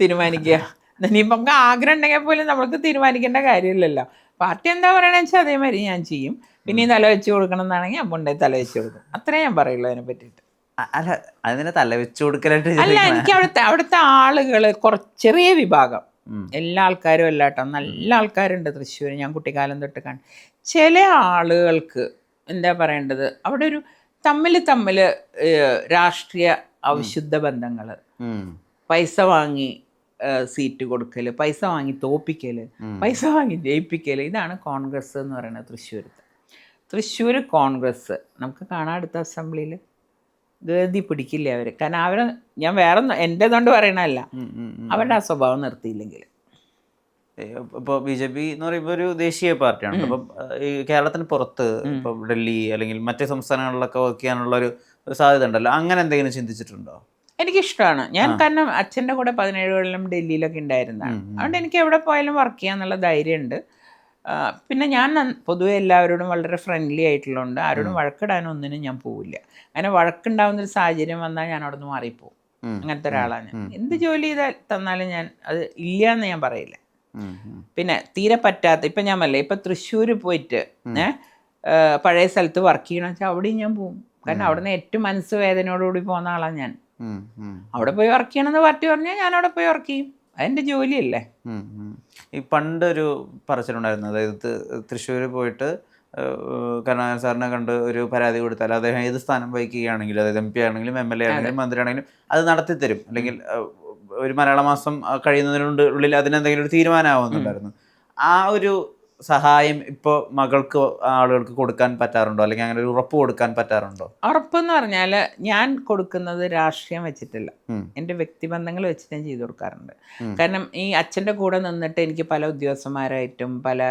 തീരുമാനിക്കുക ഇനിയിപ്പം നമുക്ക് ആഗ്രഹം ഉണ്ടെങ്കിൽ പോലും നമ്മൾക്ക് തീരുമാനിക്കേണ്ട കാര്യമില്ലല്ലോ. പാർട്ടി എന്താ പറയണെന്ന് വെച്ചാൽ അതേമാതിരി ഞാൻ ചെയ്യും. പിന്നെ തല വെച്ച് കൊടുക്കണം എന്നാണെങ്കിൽ കൊണ്ടുപോയി തല വെച്ച് കൊടുക്കും. അത്രേ ഞാൻ പറയുള്ളൂ അതിനെ പറ്റിയിട്ട്. അല്ല അതിനെ തല വെച്ച് കൊടുക്കലായിട്ട് അല്ല. എനിക്ക് അവിടുത്തെ അവിടുത്തെ ആളുകൾ കുറച്ച് ചെറിയ വിഭാഗം. എല്ലാ ആൾക്കാരും അല്ല കേട്ടോ. നല്ല ആൾക്കാരുണ്ട് തൃശ്ശൂർ ഞാൻ കുട്ടിക്കാലം തൊട്ട് കാണും. ചില ആളുകൾക്ക് എന്താ പറയേണ്ടത്? അവിടെ ഒരു തമ്മിൽ തമ്മിൽ രാഷ്ട്രീയ അവിശുദ്ധ ബന്ധങ്ങൾ പൈസ വാങ്ങി സീറ്റ് കൊടുക്കൽ പൈസ വാങ്ങി തോപ്പിക്കൽ പൈസ വാങ്ങി ജയിപ്പിക്കൽ ഇതാണ് കോൺഗ്രസ് എന്ന് പറയുന്നത് തൃശ്ശൂരത്ത്. തൃശ്ശൂർ കോൺഗ്രസ് നമുക്ക് കാണാം അടുത്ത അസംബ്ലിയിൽ ഗതി പിടിക്കില്ല അവർ കാരണം അവർ ഞാൻ വേറെ എന്റെ കൊണ്ട് പറയണല്ല. അവരുടെ ആ സ്വഭാവം നിർത്തിയില്ലെങ്കിൽ ഇപ്പോൾ ബി ജെ പി എന്ന് പറയുമ്പോൾ ഒരു ദേശീയ പാർട്ടിയാണ്. അപ്പം ഈ കേരളത്തിന് പുറത്ത് ഇപ്പോൾ ഡൽഹി അല്ലെങ്കിൽ മറ്റ് സംസ്ഥാനങ്ങളിലൊക്കെ വർക്ക് ചെയ്യാനുള്ള ഒരു സാധ്യത ഉണ്ടല്ലോ. അങ്ങനെ എന്തെങ്കിലും ചിന്തിച്ചിട്ടുണ്ടോ? എനിക്കിഷ്ടമാണ് ഞാൻ കാരണം അച്ഛന്റെ കൂടെ പതിനേഴ് കൊല്ലം ഡൽഹിയിലൊക്കെ ഉണ്ടായിരുന്നതാണ് അതുകൊണ്ട് എനിക്ക് എവിടെ പോയാലും വർക്ക് ചെയ്യാന്നുള്ള ധൈര്യമുണ്ട്. പിന്നെ ഞാൻ പൊതുവെ എല്ലാവരോടും വളരെ ഫ്രണ്ട്ലി ആയിട്ടുള്ളതുകൊണ്ട് ആരോടും വഴക്കിടാനും ഒന്നിനും ഞാൻ പോവില്ല. അങ്ങനെ വഴക്കുണ്ടാവുന്ന ഒരു സാഹചര്യം വന്നാൽ ഞാൻ അവിടെ നിന്ന് മാറിപ്പോവും അങ്ങനത്തെ ഒരാളാണ് ഞാൻ. എന്ത് ജോലി ചെയ്താൽ തന്നാലും ഞാൻ അത് ഇല്ല എന്ന് ഞാൻ പറയില്ല. പിന്നെ തീരെ പറ്റാത്ത ഇപ്പം ഞാൻ പറയില്ല ഇപ്പം തൃശ്ശൂർ പോയിട്ട് പഴയ സ്ഥലത്ത് വർക്ക് ചെയ്യണമെന്ന് വെച്ചാൽ അവിടെയും ഞാൻ പോകും കാരണം അവിടുന്ന് ഏറ്റവും മനസ്സ് വേദനയോടുകൂടി പോകുന്ന ആളാണ് ഞാൻ. അവിടെ പോയി വർക്ക് ചെയ്യണമെന്ന് പാർട്ടി പറഞ്ഞാൽ ഞാൻ അവിടെ പോയി വർക്ക് ചെയ്യും. അതെന്റെ ജോലിയല്ലേ. ഈ പണ്ടൊരു പറച്ചിലുണ്ടായിരുന്നു. അതായത് തൃശ്ശൂർ പോയിട്ട് കരുണാകരൻ സാറിനെ കണ്ട് ഒരു പരാതി കൊടുത്താൽ അദ്ദേഹം ഏത് സ്ഥാനം വഹിക്കുകയാണെങ്കിലും അതായത് എം പി ആണെങ്കിലും എം എൽ എ ആണെങ്കിലും മന്ത്രി ആണെങ്കിലും അത് നടത്തി തരും അല്ലെങ്കിൽ ഒരു മലയാള മാസം കഴിയുന്നതിനുള്ളിൽ കഴിയുന്നതിനുണ്ട് ഉള്ളിൽ അതിനെന്തെങ്കിലും ഒരു തീരുമാനമാവുന്നുണ്ടായിരുന്നു ആ ഒരു സഹായം ഇപ്പോൾ മകൾക്ക് ആളുകൾക്ക് കൊടുക്കാൻ പറ്റാറുണ്ടോ? അല്ലെങ്കിൽ അങ്ങനെ ഒരു ഉറപ്പ് കൊടുക്കാൻ പറ്റാറുണ്ടോ? ഉറപ്പെന്ന് പറഞ്ഞാൽ ഞാൻ കൊടുക്കുന്നത് രാഷ്ട്രീയം വെച്ചിട്ടില്ല. എന്റെ എന്റെ വ്യക്തിബന്ധങ്ങൾ വെച്ച് ഞാൻ ചെയ്തു കൊടുക്കാറുണ്ട്. കാരണം ഈ അച്ഛന്റെ കൂടെ നിന്നിട്ട് എനിക്ക് പല ഉദ്യോഗസ്ഥന്മാരായിട്ടും പല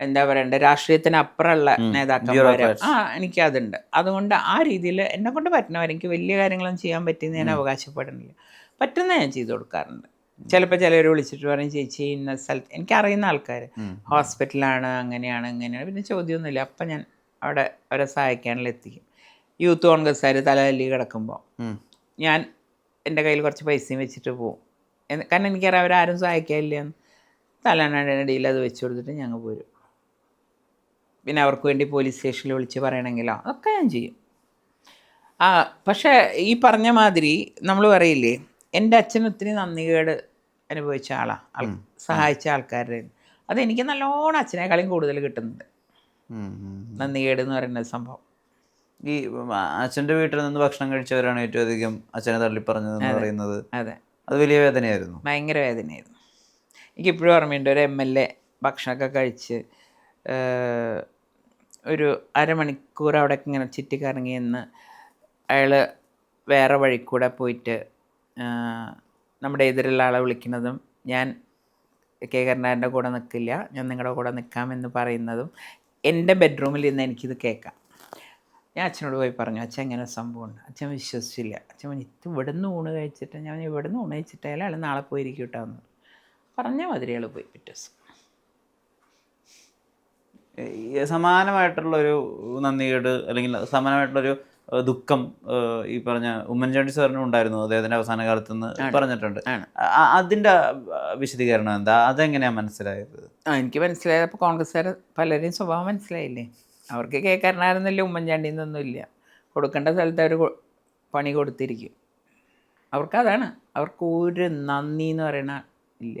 എന്താ പറയണ്ട രാഷ്ട്രീയത്തിന് അപ്പുറമുള്ള നേതാക്കന്മാരെ. ആ എനിക്ക് അതുണ്ട്. അതുകൊണ്ട് ആ രീതിയിൽ എന്നെ കൊണ്ട് പറ്റുന്നവർ എനിക്ക് വലിയ കാര്യങ്ങളൊന്നും ചെയ്യാൻ പറ്റിയെന്ന് ഞാൻ അവകാശപ്പെടുന്നില്ല. പറ്റുന്ന ഞാൻ ചെയ്തു കൊടുക്കാറുണ്ട്. ചിലപ്പോൾ ചിലർ വിളിച്ചിട്ട് പറയും ചേച്ചി ഇന്ന സ്ഥലത്ത് എനിക്കറിയുന്ന ആൾക്കാർ ഉം. ഹോസ്പിറ്റലാണ് അങ്ങനെയാണ് ഇങ്ങനെയാണ്. പിന്നെ ചോദ്യമൊന്നുമില്ല. അപ്പം ഞാൻ അവിടെ അവരെ സഹായിക്കാനുള്ള എത്തിക്കും. യൂത്ത് കോൺഗ്രസ്സുകാർ തലതല്ലി കിടക്കുമ്പോൾ ഞാൻ എന്റെ കയ്യിൽ കുറച്ച് പൈസയും വെച്ചിട്ട് പോവും. കാരണം എനിക്കറിയാം അവരാരും സഹായിക്കാനില്ല എന്ന് തലനടിയിൽ അത് വെച്ച് കൊടുത്തിട്ട് ഞങ്ങൾ പോരും. പിന്നെ അവർക്ക് വേണ്ടി പോലീസ് സ്റ്റേഷനിൽ വിളിച്ച് പറയണമെങ്കിലോ അതൊക്കെ ഞാൻ ചെയ്യും. ആ പക്ഷേ ഈ പറഞ്ഞ മാതിരി നമ്മൾ പറയില്ലേ എന്റെ അച്ഛൻ ഒത്തിരി നന്ദികേട് അനുഭവിച്ച ആളാണ് സഹായിച്ച ആൾക്കാരുടെ അതെനിക്ക് നല്ലോണം അച്ഛനേക്കാളും കൂടുതൽ കിട്ടുന്നുണ്ട്. നന്ദികേട് എന്ന് പറയുന്ന സംഭവം. ഈ അച്ഛന്റെ വീട്ടിൽ നിന്ന് ഭക്ഷണം കഴിച്ചവരാണ് ഏറ്റവും അധികം അച്ഛനെ തള്ളിപ്പറഞ്ഞത് പറഞ്ഞതെന്ന് പറയുന്നത്. അതെ. അത് വലിയ വേദനയായിരുന്നു. ഭയങ്കര വേദനയായിരുന്നു. എനിക്കിപ്പോഴും ഓർമ്മയുണ്ട് ഒരു എം എൽ എ ഭക്ഷണമൊക്കെ കഴിച്ച് ഒരു അരമണിക്കൂർ അവിടെ ഇങ്ങനെ ചുറ്റിക്കറങ്ങി നിന്ന് അയാൾ വേറെ വഴി കൂടെ പോയിട്ട് നമ്മുടെ എതിരുള്ള ആളെ വിളിക്കുന്നതും ഞാൻ കെ കരുണാകരന്റെ കൂടെ നിൽക്കില്ല ഞാൻ നിങ്ങളുടെ കൂടെ നിൽക്കാമെന്ന് പറയുന്നതും എന്റെ ബെഡ്റൂമിൽ ഇന്ന് എനിക്കിത് കേൾക്കാം. ഞാൻ അച്ഛനോട് പോയി പറഞ്ഞു അച്ഛൻ ഇങ്ങനെ സംഭവമുണ്ട് അച്ഛൻ വിശ്വസിച്ചില്ല അച്ഛൻ പറഞ്ഞു ഇത് ഇവിടുന്ന് ഊണ് കഴിച്ചിട്ട് ഞാൻ ഇവിടുന്ന് ഊണ് കഴിച്ചിട്ട് അയാൾ നാളെ പോയിരിക്കും കേട്ടോ എന്ന് പറഞ്ഞ. മാതിരി അയാൾ പോയി പിറ്റേ സമാനമായിട്ടുള്ളൊരു നന്ദികേട് അല്ലെങ്കിൽ സമാനമായിട്ടുള്ളൊരു ദുഃഖം ഈ പറഞ്ഞ ഉമ്മൻചാണ്ടി സാറിനും ഉണ്ടായിരുന്നു. അദ്ദേഹത്തിന്റെ അവസാന കാലത്ത് നിന്ന് പറഞ്ഞിട്ടുണ്ട്. അതിന്റെ വിശദീകരണം എന്താ? അതെങ്ങനെയാ മനസ്സിലായത്? എനിക്ക് മനസ്സിലായത് അപ്പോൾ കോൺഗ്രസ്സുകാർ പലരെയും സ്വഭാവം മനസ്സിലായില്ലേ? അവർക്ക് കേൾക്കാരനായിരുന്നില്ല ഉമ്മൻചാണ്ടിയിൽ നിന്നൊന്നുമില്ല കൊടുക്കേണ്ട സ്ഥലത്ത് അവർ പണി കൊടുത്തിരിക്കും. അവർക്കതാണ് അവർക്ക് ഒരു നന്ദി എന്ന് പറയണ ഇല്ല.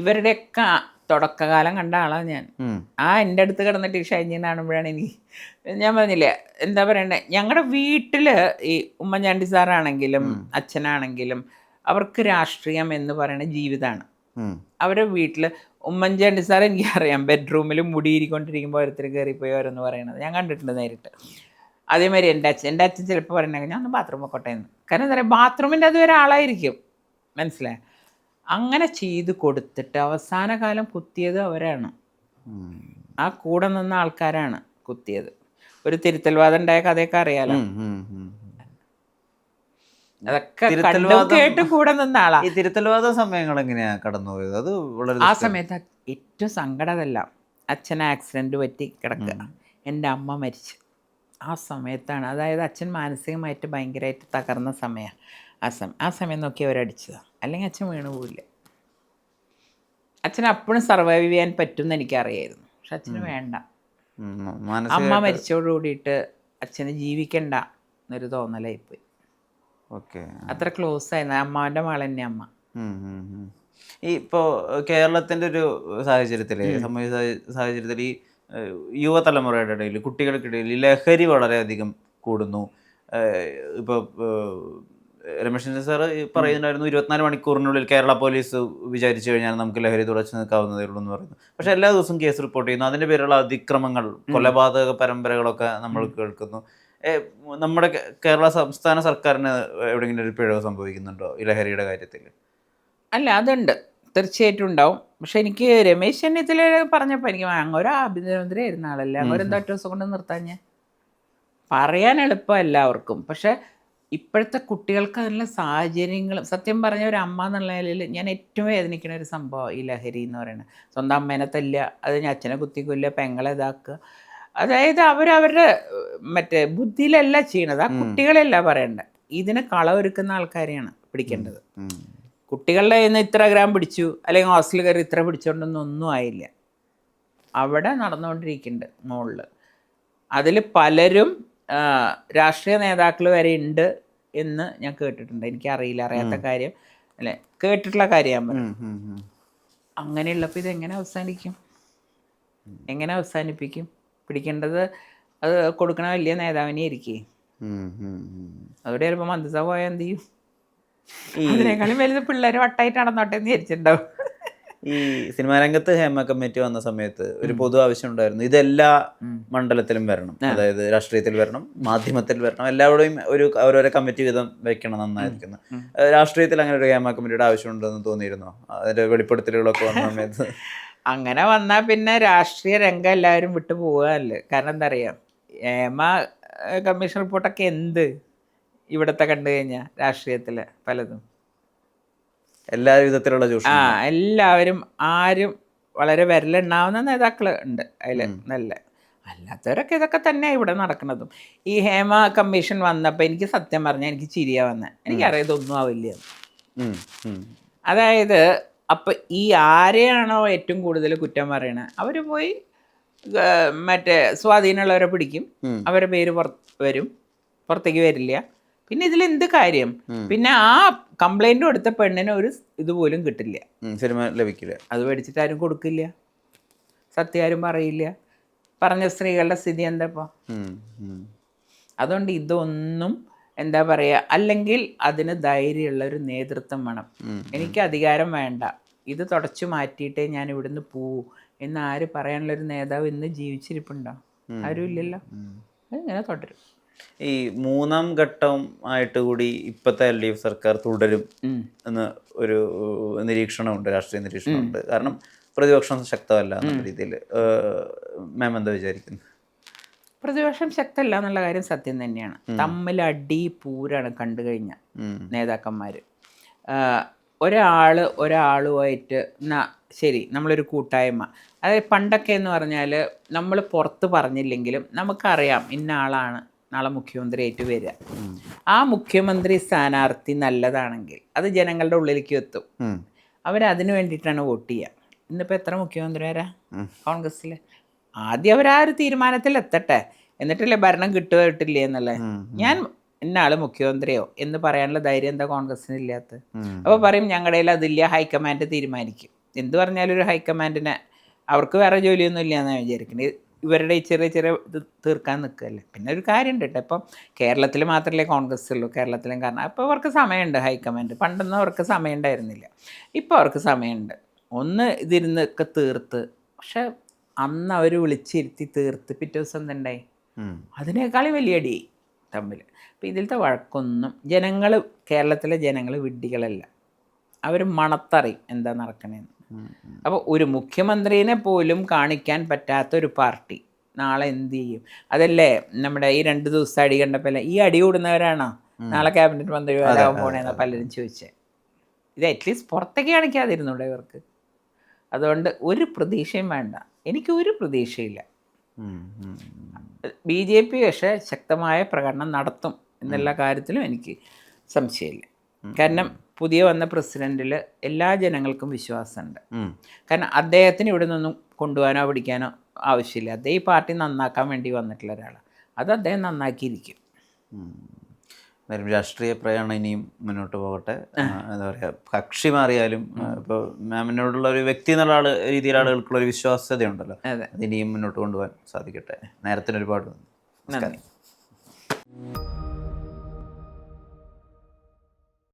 ഇവരുടെയൊക്കെ തുടക്കകാലം കണ്ട ആളാണ് ഞാൻ. ആ എന്റെ അടുത്ത് കിടന്നിട്ട് ഈ ഷൈനിയെ കാണുമ്പോഴാണ് എനിക്ക് ഞാൻ പറഞ്ഞില്ലേ എന്താ പറയണ്ടേ ഞങ്ങളുടെ വീട്ടിൽ ഈ ഉമ്മൻചാണ്ടി സാറാണെങ്കിലും അച്ഛനാണെങ്കിലും അവർക്ക് രാഷ്ട്രീയം എന്ന് പറയുന്ന ജീവിതമാണ്. അവരുടെ വീട്ടിൽ ഉമ്മൻചാണ്ടി സാർ എനിക്കറിയാം ബെഡ്റൂമിൽ മുടിയിരിക്കൊണ്ടിരിക്കുമ്പോൾ ഓരോരുത്തർ കയറിപ്പോയി ഓരോന്ന് പറയണത്. ഞാൻ കണ്ടിട്ടുണ്ട് നേരിട്ട്. അതേമാതിരി എന്റെ അച്ഛൻ എന്റെ അച്ഛൻ ചിലപ്പോൾ പറയണേ ഞാൻ ഒന്ന് ബാത്റൂം പൊക്കോട്ടെ എന്ന്. കാരണം എന്താ പറയുക ബാത്റൂമിന്റെ അത് ഒരാളായിരിക്കും. മനസ്സിലായി? അങ്ങനെ ചെയ്ത് കൊടുത്തിട്ട് അവസാന കാലം കുത്തിയത് അവരാണ്. ആ കൂടെ നിന്ന ആൾക്കാരാണ് കുത്തിയത്. ഒരു തിരുത്തൽവാദം ഉണ്ടായ കഥയൊക്കെ അറിയാലോ. അതൊക്കെ കേട്ട് കൂടെ നിന്ന ആളാ. ഈ തിരുത്തൽവാദ സമയങ്ങൾ എങ്ങനെയാ കടന്നുപോയത് അത് വളരെ ആ. സമയത്ത് ഏറ്റവും സങ്കടമല്ല അച്ഛൻ ആക്സിഡന്റ് പറ്റി കിടക്കുക. എന്റെ അമ്മ മരിച്ചു. ആ സമയത്താണ്. അതായത് അച്ഛൻ മാനസികമായിട്ട് ഭയങ്കരമായിട്ട് തകർന്ന സമയമാണ്. ആ സമയം ആ സമയം നോക്കി അവരടിച്ചതാണ് അല്ലെങ്കിൽ അച്ഛൻ വീണു പോവില്ല. അച്ഛൻ അപ്പോഴും സർവൈവ് ചെയ്യാൻ പറ്റും എന്ന് എനിക്കറിയായിരുന്നു. പക്ഷെ അച്ഛന് വേണ്ട. അമ്മ മരിച്ചോട് കൂടിയിട്ട് അച്ഛന് ജീവിക്കണ്ട എന്നൊരു തോന്നലായിപ്പോയി. ഓക്കെ അത്ര ക്ലോസ് ആയിരുന്നു. അമ്മാവന്റെ മകൾ തന്നെ അമ്മ. ഈ കേരളത്തിന്റെ ഒരു സാഹചര്യത്തിൽ സമൂഹ സാഹ- സാഹചര്യത്തിൽ ഈ യുവതലമുറയുടെ ഇടയിൽ കുട്ടികൾക്കിടയിൽ ലഹരി വളരെയധികം കൂടുന്നു. ഇപ്പോൾ രമേശ് സാറ് പറയുന്നുണ്ടായിരുന്നു ഇരുപത്തിനാല് മണിക്കൂറിനുള്ളിൽ കേരള പോലീസ് വിചാരിച്ചു കഴിഞ്ഞാൽ നമുക്ക് ലഹരി തുടച്ചു നിൽക്കാവുന്നതേ ഉള്ളൂ എന്ന് പറയുന്നു. പക്ഷെ എല്ലാ ദിവസവും കേസ് റിപ്പോർട്ട് ചെയ്യുന്നു. അതിന്റെ പേരിലുള്ള അതിക്രമങ്ങൾ കൊലപാതക പരമ്പരകളൊക്കെ നമ്മൾ കേൾക്കുന്നു. നമ്മുടെ കേരള സംസ്ഥാന സർക്കാരിന് എവിടെയെങ്കിലും ഒരു പിഴവ് സംഭവിക്കുന്നുണ്ടോ ഈ ലഹരിയുടെ കാര്യത്തിൽ? അല്ല അതുണ്ട്. തീർച്ചയായിട്ടും ഉണ്ടാവും. പക്ഷെ എനിക്ക് രമേശ് ചെന്നിത്തല പറഞ്ഞപ്പോൾ എനിക്ക് ഒരു ആഭ്യന്തരമന്ത്രിയായിരുന്ന ആളല്ലേ. അങ്ങനെ എന്താ ഒറ്റ ദിവസം കൊണ്ട് നിർത്താൻ ഞാൻ പറയാൻ എളുപ്പം എല്ലാവർക്കും പക്ഷെ ഇപ്പോഴത്തെ കുട്ടികൾക്ക് അതിനുള്ള സാഹചര്യങ്ങളും സത്യം പറഞ്ഞ ഒരു അമ്മ എന്നുള്ള നിലയിൽ ഞാൻ ഏറ്റവും വേദനിക്കുന്ന ഒരു സംഭവം ഈ ലഹരി എന്ന് പറയുന്നത്. സ്വന്തം അമ്മേനെ തല്ലുക അത് ഞാൻ അച്ഛനെ കുത്തിക്കൊല്ലുക പെങ്ങളെ ഇതാക്കുക. അതായത് അവരവരുടെ മറ്റേ ബുദ്ധിയിലല്ല ചെയ്യണത്. ആ കുട്ടികളെയല്ല പറയേണ്ടത്. ഇതിന് കളവൊരുക്കുന്ന ആൾക്കാരെയാണ് പിടിക്കേണ്ടത്. കുട്ടികളുടെ കയ്യിൽ നിന്ന് ഇത്ര ഗ്രാം പിടിച്ചു അല്ലെങ്കിൽ ഹോസ്റ്റലിൽ കയറി ഇത്ര പിടിച്ചോണ്ടൊന്നും ഒന്നും ആയില്ല. അവിടെ നടന്നുകൊണ്ടിരിക്കുന്നുണ്ട് മുകളിൽ അതിൽ പലരും രാഷ്ട്രീയ നേതാക്കൾ വരെ ഉണ്ട്. എന്ന് ഞാൻ കേട്ടിട്ടുണ്ട്. എനിക്ക് അറിയില്ല അറിയാത്ത കാര്യം. അല്ലെ കേട്ടിട്ടുള്ള കാര്യം ഞാൻ പറഞ്ഞു. അങ്ങനെയുള്ളപ്പോൾ ഇത് എങ്ങനെ അവസാനിക്കും? എങ്ങനെ അവസാനിപ്പിക്കും? പിടിക്കേണ്ടത് അത് കൊടുക്കണ വലിയ നേതാവിനെ ഇരിക്കേ അതോടെ ചിലപ്പോൾ മന്ത്രിസഭ പോയാൽ എന്ത് ചെയ്യും? അതിനേക്കാളും വലുത് പിള്ളേർ വട്ടായിട്ട് നടന്നോട്ടെ എന്ന് വിചാരിച്ചിട്ടുണ്ടാവും. ഈ സിനിമാ രംഗത്ത് ഹേമ കമ്മിറ്റി വന്ന സമയത്ത് ഒരു പൊതു ആവശ്യം ഉണ്ടായിരുന്നു ഇതെല്ലാ മണ്ഡലത്തിലും വരണം. അതായത് രാഷ്ട്രീയത്തിൽ വരണം മാധ്യമത്തിൽ വരണം എല്ലാവരുടെയും ഒരു ഓരോരോ കമ്മിറ്റി വിധം വെക്കണം നന്നായിരിക്കുന്നു. രാഷ്ട്രീയത്തിൽ അങ്ങനെ ഒരു ഹേമ കമ്മിറ്റിയുടെ ആവശ്യമുണ്ടെന്ന് തോന്നിയിരുന്നു? അതിന്റെ വെളിപ്പെടുത്തലുകളൊക്കെ വന്ന സമയത്ത്? അങ്ങനെ വന്നാൽ പിന്നെ രാഷ്ട്രീയ രംഗം എല്ലാവരും വിട്ടു പോവുകയല്ലേ കാരണം എന്താ പറയുക ഹേമ കമ്മീഷൻ റിപ്പോർട്ടൊക്കെ എന്ത് ഇവിടത്തെ കണ്ടു കഴിഞ്ഞാൽ രാഷ്ട്രീയത്തിൽ പലതും? എല്ലാ വിധത്തിലുള്ള ആ എല്ലാവരും ആരും വളരെ വിരലുണ്ടാവുന്ന നേതാക്കൾ ഉണ്ട് അതിൽ നല്ല. അല്ലാത്തവരൊക്കെ ഇതൊക്കെ തന്നെയാണ് ഇവിടെ നടക്കുന്നതും ഈ ഹേമ കമ്മീഷൻ വന്നപ്പോൾ എനിക്ക് സത്യം പറഞ്ഞാൽ എനിക്ക് ചിരിയാ വന്നത് എനിക്കറിയാം ഇതൊന്നും ആവില്ല. അതായത് അപ്പം ഈ ആരെയാണോ ഏറ്റവും കൂടുതൽ കുറ്റം പറയണത് അവർ പോയി മറ്റേ സ്വാധീനമുള്ളവരെ പിടിക്കും. അവരുടെ പേര് പുറത്ത് വരും. പുറത്തേക്ക് വരില്ല. പിന്നെ ഇതിൽ എന്ത് കാര്യം പിന്നെ ആ കംപ്ലൈന്റ് കൊടുത്ത പെണ്ണിന് ഒരു ഇതുപോലും കിട്ടില്ല. സിനിമ ലഭിക്കില്ല. അത് മേടിച്ചിട്ട് ആരും കൊടുക്കില്ല. സത്യം ആരും പറയില്ല. പറഞ്ഞ സ്ത്രീകളുടെ സ്ഥിതി എന്താ ഇപ്പോൾ. അതുകൊണ്ട് ഇതൊന്നും എന്താ പറയുക അല്ലെങ്കിൽ അതിന് ധൈര്യമുള്ള ഒരു നേതൃത്വം വേണം. എനിക്ക് അധികാരം വേണ്ട. ഇത് തുടച്ചു മാറ്റിയിട്ടേ ഞാൻ ഇവിടുന്ന് പോവൂ എന്ന് ആര് പറയാനുള്ള ഒരു നേതാവ് ഇന്ന് ജീവിച്ചിരിപ്പുണ്ടോ? ആരും ഇല്ലല്ലോ. ഇങ്ങനെ തുടരും. ഈ മൂന്നാം ഘട്ടം ആയിട്ട് കൂടി ഇപ്പോഴത്തെ എൽ ഡി എഫ് സർക്കാർ തുടരും എന്ന് ഒരു നിരീക്ഷണമുണ്ട് രാഷ്ട്രീയ നിരീക്ഷണമുണ്ട്. കാരണം പ്രതിപക്ഷം ശക്തമല്ല എന്ന രീതിയിൽ മാം എന്താ വിചാരിക്കുന്നു? പ്രതിപക്ഷം ശക്തല്ല എന്നുള്ള കാര്യം സത്യം തന്നെയാണ്. തമ്മിൽ അടി പൂരാണ് കണ്ടു കഴിഞ്ഞ. നേതാക്കന്മാർ ഒരാൾ ഒരാളുമായിട്ട് എന്നാ ശരി നമ്മളൊരു കൂട്ടായ്മ. അതായത് പണ്ടൊക്കെ എന്ന് പറഞ്ഞാൽ നമ്മൾ പുറത്ത് പറഞ്ഞില്ലെങ്കിലും നമുക്കറിയാം ഇന്ന ആളാണ് നാളെ മുഖ്യമന്ത്രിയായിട്ട് വരിക. ആ മുഖ്യമന്ത്രി സ്ഥാനാർത്ഥി നല്ലതാണെങ്കിൽ അത് ജനങ്ങളുടെ ഉള്ളിലേക്ക് എത്തും. അവരതിനു വേണ്ടിയിട്ടാണ് വോട്ട് ചെയ്യുക. ഇന്നിപ്പോൾ എത്ര മുഖ്യമന്ത്രി മുഖ്യമന്ത്രിമാരാ കോൺഗ്രസ്സിൽ ആദ്യം അവർ ആ ഒരു തീരുമാനത്തിൽ എത്തട്ടെ. എന്നിട്ടല്ലേ ഭരണം കിട്ടുക കിട്ടില്ലേ എന്നല്ലേ ഞാൻ ഇന്ന ആൾ മുഖ്യമന്ത്രിയോ എന്ന് പറയാനുള്ള ധൈര്യം എന്താ കോൺഗ്രസ്സിന് ഇല്ലാത്ത അപ്പോൾ പറയും ഞങ്ങളുടെ കയ്യിൽ അതില്ല ഹൈക്കമാൻഡ് തീരുമാനിക്കും. എന്ത് പറഞ്ഞാലും ഒരു ഹൈക്കമാൻഡിനെ അവർക്ക് വേറെ ജോലിയൊന്നും ഇല്ല എന്നാണ് വിചാരിക്കുന്നത് ഇവരുടെ ഈ ചെറിയ ചെറിയ ഇത് തീർക്കാൻ നിൽക്കുകയല്ലേ പിന്നെ ഒരു കാര്യമുണ്ട് കേട്ടോ. ഇപ്പം കേരളത്തിൽ മാത്രമല്ലേ കോൺഗ്രസ് ഉള്ളൂ കേരളത്തിലും കാരണം അപ്പോൾ അവർക്ക് സമയമുണ്ട് ഹൈക്കമാൻഡ്. പണ്ടൊന്നും അവർക്ക് സമയം ഉണ്ടായിരുന്നില്ല ഇപ്പോൾ അവർക്ക് സമയമുണ്ട്. ഒന്ന് ഇതിരുന്നൊക്കെ തീർത്ത്. പക്ഷെ അന്ന് അവർ വിളിച്ചിരുത്തി തീർത്ത് പിറ്റേ ദിവസം എന്തുണ്ടായി. അതിനേക്കാളും വലിയ അടി തമ്മിൽ. അപ്പം ഇതിലത്തെ വഴക്കൊന്നും ജനങ്ങൾ കേരളത്തിലെ ജനങ്ങൾ വിഡ്ഢികളല്ല. അവർ മണത്തറിയും എന്താ നടക്കണേന്ന്. അപ്പോൾ ഒരു മുഖ്യമന്ത്രിനെ പോലും കാണിക്കാൻ പറ്റാത്ത ഒരു പാർട്ടി നാളെ എന്ത് ചെയ്യും? അതല്ലേ നമ്മുടെ ഈ രണ്ട് ദിവസം അടി കണ്ടപ്പോൾ ഈ അടി കൂടുന്നവരാണോ? നാളെ ക്യാബിനറ്റ് മന്ത്രി വരാൻ പോണേന്ന് പലരും ചോദിച്ചേ. ഇത് അറ്റ്ലീസ്റ്റ് പുറത്തേക്ക് കാണിക്കാതിരുന്നൂടെ ഇവർക്ക്. അതുകൊണ്ട് ഒരു പ്രതീക്ഷയും വേണ്ട. എനിക്ക് ഒരു പ്രതീക്ഷയില്ല. ബി ജെ പി പക്ഷേ ശക്തമായ പ്രകടനം നടത്തും എന്നുള്ള കാര്യത്തിലും എനിക്ക് സംശയമില്ല. കാരണം പുതിയ വന്ന പ്രസിഡന്റിൽ എല്ലാ ജനങ്ങൾക്കും വിശ്വാസമുണ്ട്. കാരണം അദ്ദേഹത്തിന് ഇവിടെ നിന്നും കൊണ്ടുപോകാനോ പിടിക്കാനോ ആവശ്യമില്ല. അദ്ദേഹം ഈ പാർട്ടി നന്നാക്കാൻ വേണ്ടി വന്നിട്ടുള്ള ഒരാളാണ് അത് അദ്ദേഹം നന്നാക്കിയിരിക്കും. എന്തായാലും രാഷ്ട്രീയ പ്രയാണം ഇനിയും മുന്നോട്ട് പോകട്ടെ. എന്താ പറയുക കക്ഷി മാറിയാലും ഇപ്പോൾ മാമിനോടുള്ള ഒരു വ്യക്തി എന്നുള്ള ആൾ രീതിയിൽ ആളുകൾക്കുള്ള ഒരു വിശ്വാസ്യതയുണ്ടല്ലോ. അതിനിയും അത് ഇനിയും മുന്നോട്ട് കൊണ്ടുപോകാൻ സാധിക്കട്ടെ. നേരത്തിന് ഒരുപാട് നന്ദി. നമസ്കാരം. നന്ദി